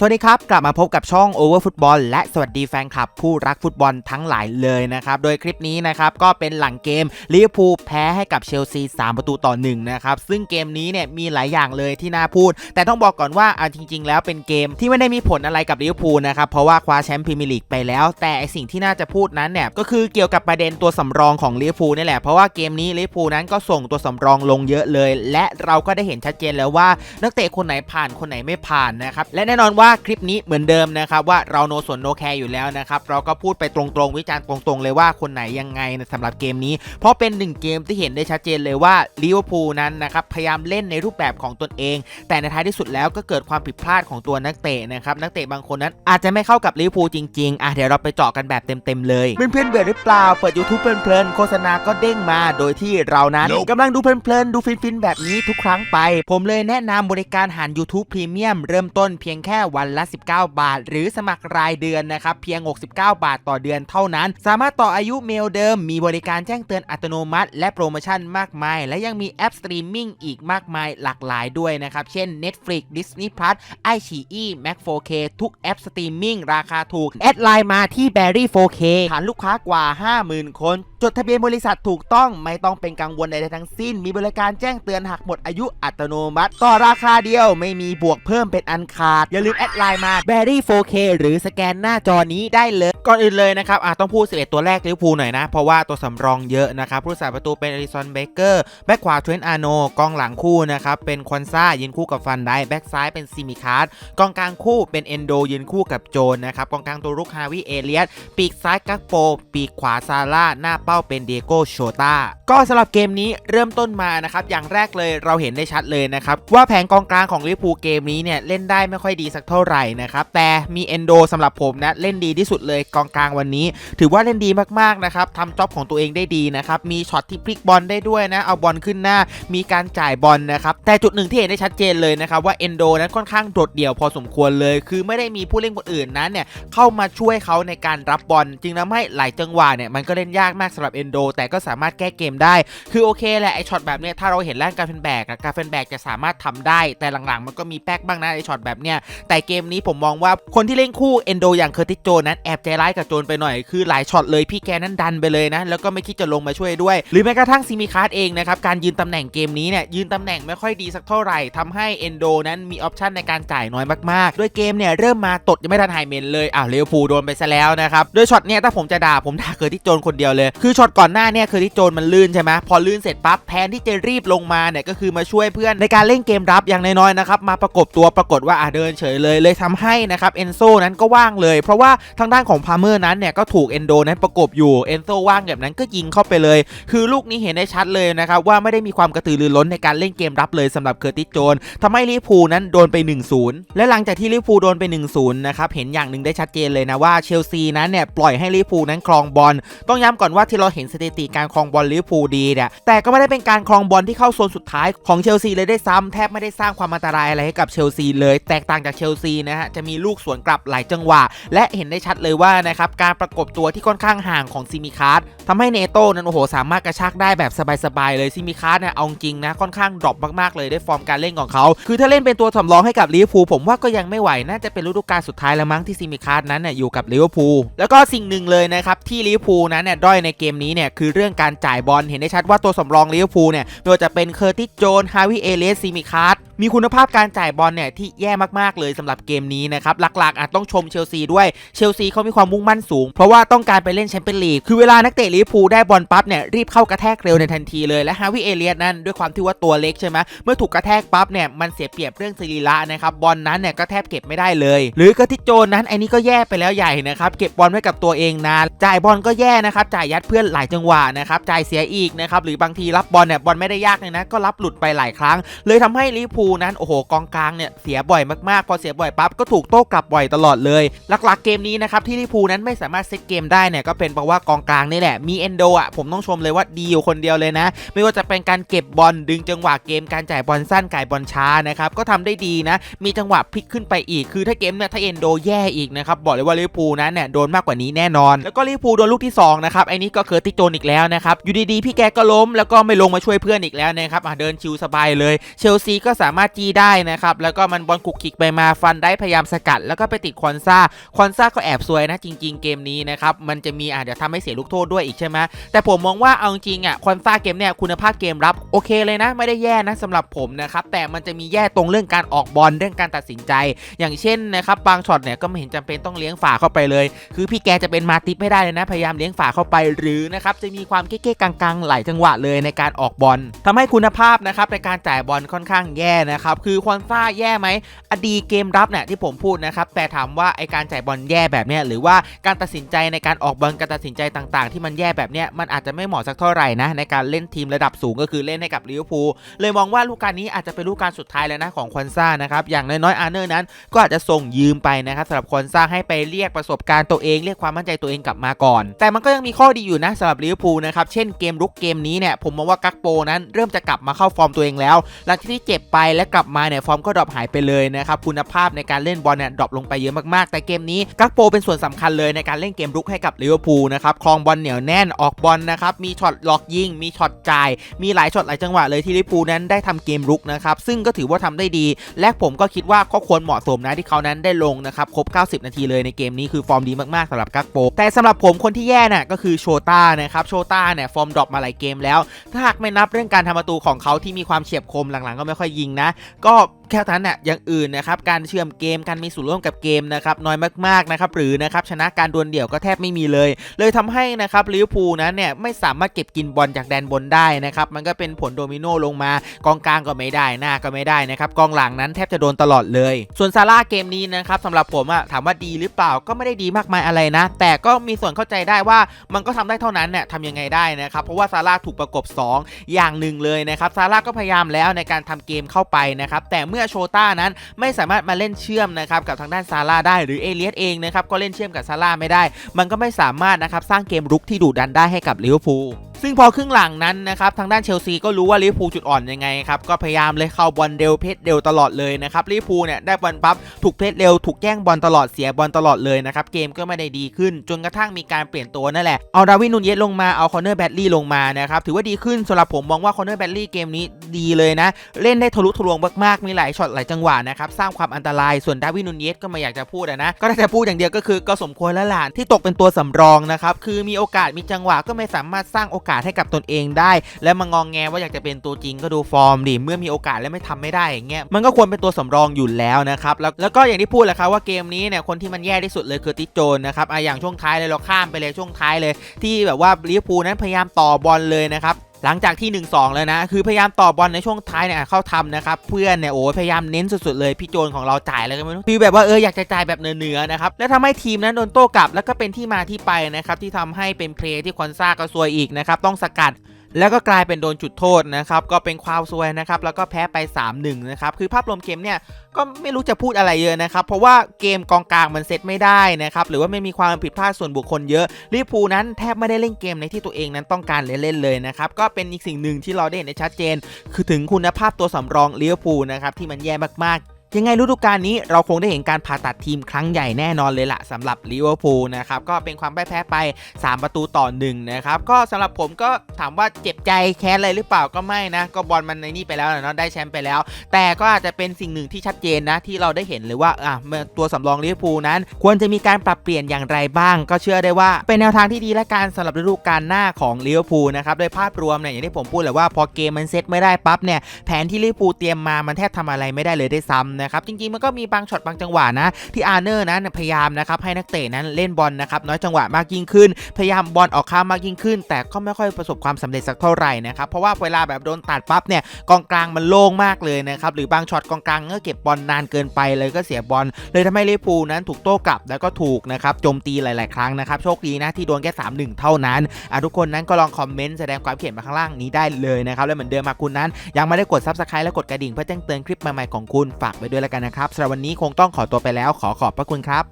สวัสดีครับ กลับมาพบกับช่อง Over Football และสวัสดีแฟนคลับ ผู้รักฟุตบอลทั้งหลายเลยนะครับ โดยคลิปนี้นะครับก็เป็นหลังเกมลิเวอร์พูลแพ้ให้กับเชลซี 3 ประตูต่อ1นะครับ ซึ่งเกมนี้เนี่ยมีหลายอย่างเลยที่น่าพูด แต่ต้องบอกก่อนว่าอะจริง ๆ แล้วเป็นเกมที่ไม่ได้มีผลอะไรกับลิเวอร์พูลนะครับ เพราะว่าคว้าแชมป์พรีเมียร์ลีกไปแล้ว แต่ไอสิ่งที่น่าจะพูดนั้นเนี่ยก็คือเกี่ยวกับประเด็นตัวสำรองของลิเวอร์พูลนี่แหละ เพราะว่าเกมนี้ลิเวอร์พูลนั้นก็ส่งตัวสำรองลงเยอะเลย และเราก็ได้เห็นชัดเจนแล้วว่านักเตะคนไหนผ่านคนไหนไม่ผ่านนะครับและแน่นอนว่าคลิปนี้เหมือนเดิมนะครับว่าเราโนส่วนโนแคร์อยู่แล้วนะครับเราก็พูดไปตรงๆ วิจารณ์ตรงๆ เลยว่าคนไหนยังไงสำหรับเกมนี้ เพราะเป็นหนึ่งเกมที่เห็นได้ชัดเจนเลยว่าลิเวอร์พูลนั้นนะครับพยายามเล่นในรูปแบบของตนเอง แต่ในท้ายที่สุดแล้วก็เกิดความผิดพลาดของตัวนักเตะนะครับนักเตะบางคนนั้นอาจจะไม่เข้ากับลิเวอร์พูลจริงๆอะเดี๋ยวเราไปเจาะกันแบบเต็มๆเลยเพื่อนๆเบื่อหรือเปล่าเปิด YouTube เพลินๆโฆษณาก็เด้งมาโดยที่เรานั้น Nope กำลังดูเพลินๆดูฟินๆแบบนี้ทุกครั้งไป ผมเลยแนะนำบริการหาร YouTube Premium เริ่มต้นเพียงแค่วันละ 19 บาท หรือสมัครรายเดือนนะครับเพียง 69 บาทต่อเดือนเท่านั้น สามารถต่ออายุเมลเดิม มีบริการแจ้งเตือนอัตโนมัติ และโปรโมชั่นมากมาย และยังมีแอปสตรีมมิ่งอีกมากมายหลากหลายด้วยนะครับ เช่น Netflix Disney Plus iQIYI Mac 4K ทุกแอปสตรีมมิ่งราคาถูก แอดไลน์มาที่ Berry 4K ฐานลูกค้ากว่า 50,000 คนจดทะเบียนบริษัทถูกต้องไม่ต้องเป็นกังวลใดๆทั้งสิ้น มีบริการแจ้งเตือนหากหมดอายุอัตโนมัติ ต่อราคาเดียวไม่มีบวกเพิ่มเป็นอันขาด อย่าลืมแอดไลน์มา Berry 4K หรือสแกนหน้าจอนี้ได้เลย ก่อนอื่นเลยนะครับอะต้องพูด 11 ตัวแรกลิเวอร์พูลหน่อยนะ เพราะว่าตัวสำรองเยอะนะครับผู้รักษาประตูเป็นอลิซอนเบเกอร์แบ็กขวาเทรนต์อาโนกองหลังคู่นะครับเป็นคอนซ่ายืนคู่กับฟันไดแบ็กซ้ายเป็นซิมิคาร์ดกองกลางคู่เป็นเอนโดยืนคู่กับโจนนะครับกองกลางตัวรุกฮาวิเอเลียสปีกซ้ายกักโป ปีกขวาซาร่าหน้าเป้าเป็นเดโกโชตาก็สำหรับเกมนี้เริ่มต้นมานะครับอย่างแรกเลยเราเห็นได้ชัดเลยนะครับว่าแผงกองกลางของลิเวอร์พูลเกมนี้เนี่ยเล่นได้ไม่ค่อยดีสักเท่าไหร่นะครับแต่มีเอนโดสำหรับผมนะเล่นดีที่สุดเลยกองกลางวันนี้ ถือว่าเล่นดีมากๆนะครับทำจ็อบของตัวเองได้ดีนะครับมีช็อตที่พลิกบอลได้ด้วยนะเอาบอลขึ้นหน้า มีการจ่ายบอลนะครับแต่จุดหนึ่งที่เห็นได้ชัดเจนเลยนะครับว่าเอนโดนั้นค่อนข้างโดดเดี่ยวพอสมควรเลย คือไม่ได้มีผู้เล่นคนอื่นนั้นเนี่ยเข้ามาช่วยเขาในการรับบอลจึงทำให้หลายจังหวะเนี่ยมันก็เล่นยากมากำหรับเอนโดแต่ก็สามารถแก้เกมได้ คือโอเคแหละไอช็อตแบบเนี้ยถ้าเราเห็นแล่นการเฟนแบกอะการเฟนแบกจะสามารถทำได้ แต่หลังๆ มันก็มีแป๊กบ้างนะไอช็อตแบบเนี้ยแต่เกมนี้ผมมองว่าคนที่เล่นคู่เอนโดอย่างเคอร์ติโจนั้นแอบใจร้ายกับโจนไปหน่อยคือหลายช็อตเลยพี่แกนั้นดันไปเลยนะแล้วก็ไม่คิดจะลงมาช่วยด้วย หรือแม้กระทั่งซิมิคาร์ดเองนะครับการยืนตำแหน่งเกมนี้เนี่ยยืนตำแหน่งไม่ค่อยดีสักเท่าไหร่ทำให้เอนโดนั้นมีออปชันในการจ่ายน้อยมากๆ ด้วยเกมเนี่ยเริ่มมาตดยังไม่ทันไฮเมนเลยอ้าวเลวพูโดนไปซะแล้วนะครับโดยช็อตเนี่ยถ้าผมจะด่าผมด่าเคอร์ติโจนคนเดียวเลยคืือช็อตก่อนหน้าเนี่ยเคอร์ติสโจนมันลื่นใช่ไหมพอลื่นเสร็จปั๊บแทนที่จะรีบลงมาเนี่ยก็คือมาช่วยเพื่อนในการเล่นเกมรับอย่างน้อยๆนะครับมาประกบตัวปรากฏว่าอะเดินเฉยเลยเลยทำให้นะครับเอนโซนั้นก็ว่างเลย เพราะว่าทางด้านของพาเมอร์นั้นเนี่ยก็ถูกเอนโดนั้นประกบอยู่เอนโซว่างแบบนั้นก็ยิงเข้าไปเลย คือลูกนี้เห็นได้ชัดเลยนะครับว่าไม่ได้มีความกระตือรือร้นในการเล่นเกมรับเลยสำหรับเคอร์ติสโจนทำให้ลิเวอร์พูลนั้นโดนไป 1-0 และหลังจากที่ลิเวอร์พูลโดนไป 1-0นะครับเห็นอย่างหนึ่งได้ชัดเจนเลยนะว่าเชลซีนั้นเนี่ยปล่อยให้ลิเวอร์พูลนั้นครองบอลต้องย้ำก่อนว่าทีเราเห็นสถิติการครองบอลลิเวอร์พูลดีเนี่ยแต่ก็ไม่ได้เป็นการครองบอลที่เข้าโซนสุดท้ายของเชลซีเลยได้ซ้ำแทบไม่ได้สร้างความอันตรายอะไรให้กับเชลซีเลยแตกต่างจากเชลซีนะฮะจะมีลูกสวนกลับหลายจังหวะ และเห็นได้ชัดเลยว่านะครับการประกบตัวที่ค่อนข้างห่างของซิมิคาร์ดทำให้เนโต้นั้นโอ้โหสามารถกระชากได้แบบสบายๆเลยซิมิคาร์ดเนี่ยเอาจริงนะค่อนข้างดรอปมากๆเลยด้วยฟอร์มการเล่นของเขา คือถ้าเล่นเป็นตัวสำรองให้กับลิเวอร์พูลผมว่าก็ยังไม่ไหวน่าจะเป็นฤดูกาลสุดท้ายแล้วมั้งที่ซิมิคาร์ดนั้นเนี่ยอยู่กับลิเวอร์พูลแล้วก็สิ่งหนึ่งเลยนะครับที่ลิเวอร์พูลนั้นเนี่ยด้อยในเกมมนี้เนี่ยคือเรื่องการจ่ายบอลเห็นได้ชัดว่าตัวสำรองลิเวอร์พูลเนี่ยไม่ว่าจะเป็นเคอร์ติสโจนฮาวิเอเลสซิมิคาร์ด มีคุณภาพการจ่ายบอลเนี่ยที่แย่มากๆเลยสำหรับเกมนี้นะครับหลักๆอาจต้องชมเชลซีด้วยเชลซีเขามีความมุ่งมั่นสูง เพราะว่าต้องการไปเล่นแชมเปี้ยนลีกคือเวลานักเตะลิเวอร์พูลได้บอลปั๊บเนี่ยรีบเข้ากระแทกเร็วในทันทีเลยและฮาวิเอเลียสนั้นด้วยความที่ว่าตัวเล็กใช่ไหมเมื่อถูกกระแทกปั๊บเนี่ยมันเสียเปรียบเรื่องสรีระนะครับบอลนั้นเนี่ยก็แทบเก็บไม่ได้เลย หรือกระทิโจนนั้นไอ้นี้ก็แย่ไปแล้วใหญ่นะครับเก็บบอลไว้กับตัวเองนานจ่ายบอลก็แย่นะครับจ่ายยัดเพื่อนหลายจังหวะนะครับจ่ายเสียอีกนะครับหรือบางทีรับบอลเนี่ยบอลไม่ได้ยากเลยนะก็รับหลุดไปหลายครั้ง เลยทำให้ลิเวอร์พูลูนั้นโอ้โหกองกลางเนี่ยเสียบ่อยมากๆ พอเสียบ่อยปั๊บก็ถูกโต้กลับบ่อยตลอดเลยหลักๆเกมนี้นะครับที่ลิพูนั้นไม่สามารถเซตเกมได้เนี่ยก็เป็นเพราะว่ากองกลางนี่แหละมีเอนโดอะผมต้องชมเลยว่าดีอยู่คนเดียวเลยนะ ไม่ว่าจะเป็นการเก็บบอลดึงจังหวะเกมการจ่ายบอลสั้นก่ายบอลช้านะครับก็ทำได้ดีนะ มีจังหวะพลิกขึ้นไปอีกคือถ้าเกมเนี่ยถ้าเอนโดแย่อีกนะครับบอกเลยว่าลิพูนั้นเนี่ยโดนมากกว่านี้แน่นอน แล้วก็ลิพูโดนลูกที่สองนะครับไอ้นี้ก็เคอร์ติโจนอีกแล้วนะครับอยู่ดีๆพี่แกก็ล้มแล้วก็ไม่ลงมาช่วยเพื่อนอีกแล้วนะครับเดินชิวสบายเลย เชลซีก็สามารถจี้ได้นะครับ แล้วก็มันบอลคุกคิกไปมาฟันได้พยายามสกัด แล้วก็ไปติดคอนซ่าคอนซ่าก็แอบซวยนะจริง ๆ เกมนี้นะครับ มันจะมีอาจจะเดี๋ยวทำให้เสียลูกโทษด้วยอีกใช่ไหมแต่ผมมองว่าเอาจริงอะคอนซ่าเกมเนี่ยคุณภาพเกมรับโอเคเลยนะ ไม่ได้แย่นะสำหรับผมนะครับ แต่มันจะมีแย่ตรงเรื่องการออกบอลเรื่องการตัดสินใจ อย่างเช่นนะครับบางช็อตเนี่ยก็ไม่เห็นจำเป็นต้องเลี้ยงฝาเข้าไปเลย คือพี่แกจะเป็นมาติปไม่ได้เลยนะพยายามเลี้ยงฝาเข้าไปหรือนะครับจะมีความเก๊ๆกังๆหลายจังหวะเลยในการออกบอลทำให้คุณภาพนะครับในการจ่ายบอลค่อนข้างแย่นะครับคือควอนซ่าแย่ไหมอดีเกมรับเนี่ยที่ผมพูดนะครับแต่ถามว่าไอการจ่ายบอลแย่แบบเนี้ยหรือว่าการตัดสินใจในการออกบอลการตัดสินใจต่างๆ ที่มันแย่แบบเนี้ยมันอาจจะไม่เหมาะสักเท่าไหร่นะในการเล่นทีมระดับสูงก็คือเล่นให้กับลิเวอร์พูลเลยมองว่าลูกการนี้อาจจะเป็นลูกการสุดท้ายแล้วนะของควอนซ่านะครับอย่างน้อยๆอาร์เนอร์นั้น ก็อาจจะส่งยืมไปนะครับสำหรับควอนซ่าให้ไปเรียกประสบการณ์ตัวเองเรียกความมั่นใจตัวเองกลับมาก่อน แต่มันก็ยังมีข้อดีอยู่นะสำหรับลิเวอร์พูลนะครับเช่นเกมรุกเกมนี้เนี่ยผมมองว่ากักโปนั้นเริ่มจะกลับมาเข้าฟอร์มตัวเองแล้วหลังจากที่เจ็บไปและกลับมาเนี่ยฟอร์มก็ดรอปหายไปเลยนะครับคุณภาพในการเล่นบอลเนี่ยดรอปลงไปเยอะมากๆ แต่เกมนี้กักโปเป็นส่วนสำคัญเลยในการเล่นเกมรุกให้กับลิเวอร์พูลนะครับคลองบอลเหนียวแน่นออกบอลนะครับมีช็อตล็อกยิง มีช็อตจ่าย มีหลายช็อตหลายจังหวะเลยที่ลิเวอร์พูลนั้นได้ทำเกมรุกนะครับซึ่งก็ถือว่าทำได้ดี และผมก็คิดว่าก็ควรเหมาะสมนะที่เขานั้นได้ลงนะครับครบ 90 นาทีเลยในเกมนี้คือฟอร์มดีมากๆสำหรับกักโปแต่สำหรับผมคนที่แย่น่ะก็คือโชต้านะครับโชต้าเนี่ยฟอร์มดรอปมาหลายเกมแล้ว ถ้าหากไม่นับเรื่องการทำประตูของเขาที่มีความเฉียบคมหลังๆ ก็ไม่ค่อยยิงนะ ก็ แค่นั้นน่ะอย่างอื่นนะครับการเชื่อมเกมการมีส่วนร่วมกับเกมนะครับน้อยมากๆนะครับหรือนะครับชนะการดวลเดี่ยวก็แทบไม่มีเลย เลยทำให้นะครับลิเวอร์พูลนั้นเนี่ยไม่สามารถเก็บกินบอลจากแดนบนได้นะครับมันก็เป็นผลโดมิโนลงมากองกลางก็ไม่ได้หน้าก็ไม่ได้นะครับกองหลังนั้นแทบจะโดนตลอดเลย ส่วนซาร่าเกมนี้นะครับสำหรับผมอะถามว่าดีหรือเปล่าก็ไม่ได้ดีมากมายอะไรนะ แต่ก็มีส่วนเข้าใจได้ว่ามันก็ทำได้เท่านั้นเนี่ยทำยังไงได้นะครับเพราะว่าซาร่าถูกประกบ 2 อย่างหนึ่งเลยนะครับซาร่าก็พยายามแล้วในการทำเกมเข้าไปนะครับแต่เมื่อโชต้านั้นไม่สามารถมาเล่นเชื่อมนะครับกับทางด้านซาร่าได้หรือเอเลียสเองนะครับก็เล่นเชื่อมกับซาร่าไม่ได้ มันก็ไม่สามารถนะครับสร้างเกมรุกที่ดุดันได้ให้กับลิเวอร์พูล ซึ่งพอครึ่งหลังนั้นนะครับทางด้านเชลซีก็รู้ว่าลิเวอร์พูลจุดอ่อนยังไงครับก็พยายามเลยเข้าบอลเร็วเพชรเร็วตลอดเลยนะครับลิเวอร์พูลเนี่ยได้บอลปั๊บถูกเพชรเร็วถูกแย่งบอลตลอดเสียบอลตลอดเลยนะครับเกมก็ไม่ได้ดีขึ้น จนกระทั่งมีการเปลี่ยนตัวนั่นแหละเอาดาวินนูนเยสลงมาเอาคอนเนอร์แบดลี่ลงมานะครับถือว่าดีขึ้นสำหรับผมมองว่าคอนเนอร์แบดลี่เกมนี้ดีเลยนะ เล่นได้ทะลุทะลวงมากๆมีหลายช็อตหลายจังหวะนะครับสร้างความอันตรายส่วนดาวินนูนเยสก็ไม่อยากจะพูดนะก็ได้แต่พูดอย่างเดียวก็คือก็สมควรแล้วล่ะที่ตกเป็นตัวสำรองนะครับคือมีโอกาสมีจังหวะก็ไม่สามารถสร้างโอกาสให้กับตนเองได้ แล้วมางองแงว่าอยากจะเป็นตัวจริงก็ดูฟอร์มดิเมื่อมีโอกาสแล้วไม่ทำไม่ได้อย่างเงี้ยมันก็ควรเป็นตัวสำรองอยู่แล้วนะครับแล้วแล้วก็อย่างที่พูดแหละครับว่าเกมนี้เนี่ยคนที่มันแย่ที่สุดเลยคือติโจนนะครับอะอย่างช่วงท้ายเลยเราข้ามไปเลยช่วงท้ายเลย ที่แบบว่าลิเวอร์พูลนั้นพยายามต่อบอลเลยนะครับ หลังจากที่ 1-2แล้วนะ คือพยายามต่อบอลในช่วงท้ายเนี่ยเข้าทำนะครับ เพื่อนเนี่ยโอ้พยายามเน้นสุดๆเลย พี่โจนของเราจ่ายแล้วก็ไม่รู้ฟีลแบบว่าเอออยากจะจ่ายแบบเหนือๆนะครับ แล้วทำให้ทีมนั้นโดนโต้กลับ แล้วก็เป็นที่มาที่ไปนะครับที่ทำให้เป็นเพลย์ที่คอนซ่าก็ซวยอีกนะครับต้องสกัด แล้วก็กลายเป็นโดนจุดโทษนะครับ ก็เป็นความซวยนะครับ แล้วก็แพ้ไป 3-1 นะครับ คือภาพรวมเกมเนี่ยก็ไม่รู้จะพูดอะไรเยอะนะครับ เพราะว่าเกมกองกลางมันเซตไม่ได้นะครับ หรือว่าไม่มีความผิดพลาดส่วนบุคคลเยอะลิพูนั้นแทบไม่ได้เล่นเกมในที่ตัวเองนั้นต้องการเล่นเลยนะครับ ก็เป็นอีกสิ่งหนึ่งที่เราได้เห็นได้ชัดเจน คือถึงคุณภาพตัวสำรองลิเวอร์พูลนะครับที่มันแย่มากๆ ยังไงฤดูกาลนี้เราคงได้เห็นการผ่าตัดทีมครั้งใหญ่แน่นอนเลยล่ะสำหรับลิเวอร์พูลนะครับก็เป็นความพ่ายแพ้ไป 3 ประตูต่อ1นะครับก็สำหรับผมก็ถามว่าเจ็บใจแค้นอะไรหรือเปล่าก็ไม่นะ ก็บอลมันในนี่ไปแล้วนะเนาะได้แชมป์ไปแล้ว แต่ก็อาจจะเป็นสิ่งหนึ่งที่ชัดเจนนะที่เราได้เห็นเลยว่าอะตัวสำรองลิเวอร์พูลนั้น ควรจะมีการปรับเปลี่ยนอย่างไรบ้าง ก็เชื่อได้ว่าเป็นแนวทางที่ดีและการสำหรับฤดูกาลหน้าของลิเวอร์พูลนะครับโดยภาพรวมเนี่ยอย่างที่ผมพูดเลยว่าพอเกมมันเซตไม่ได้ปั๊บเนี่ยแผนที่ลิเวอร์พูลเตรียมมามันแทบทำอะไรไม่ได้เลยได้ซ้ำนะครับจริงๆมันก็มีบางช็อตบางจังหวะนะที่อาร์เนอร์นั้นพยายามนะครับให้นักเตะนั้นเล่นบอลนะครับน้อยจังหวะมากยิ่งขึ้น พยายามบอลออกข้ามมากยิ่งขึ้น แต่ก็ไม่ค่อยประสบความสำเร็จสักเท่าไหร่นะครับเพราะว่าเวลาแบบโดนตัดปั๊บเนี่ยกองกลางมันโล่งมากเลยนะครับหรือบางช็อตกองกลางก็เก็บบอลนานเกินไปเลยก็เสียบอลเลยทำให้ลิเวอร์พูลนั้นถูกโต้กลับแล้วก็ถูกนะครับโจมตีหลาย ๆ ครั้งนะครับโชคดีนะที่โดนแค่3-1 เท่านั้นอะทุกคนนั้นก็ลองคอมเมนต์แสดงความเห็นมาข้างล่างนี้ได้เลยนะครับและเหมือนเดิมมาคุณนั้น ยังไม่ได้กด subscribe และกดกระดิ่งเพื่อแจ้งเตือนคลิปใหม่ ๆ ของคุณฝากไว้ด้วยแล้วกันนะครับสำหรับวันนี้คงต้องขอตัวไปแล้วขอขอบพระคุณครับ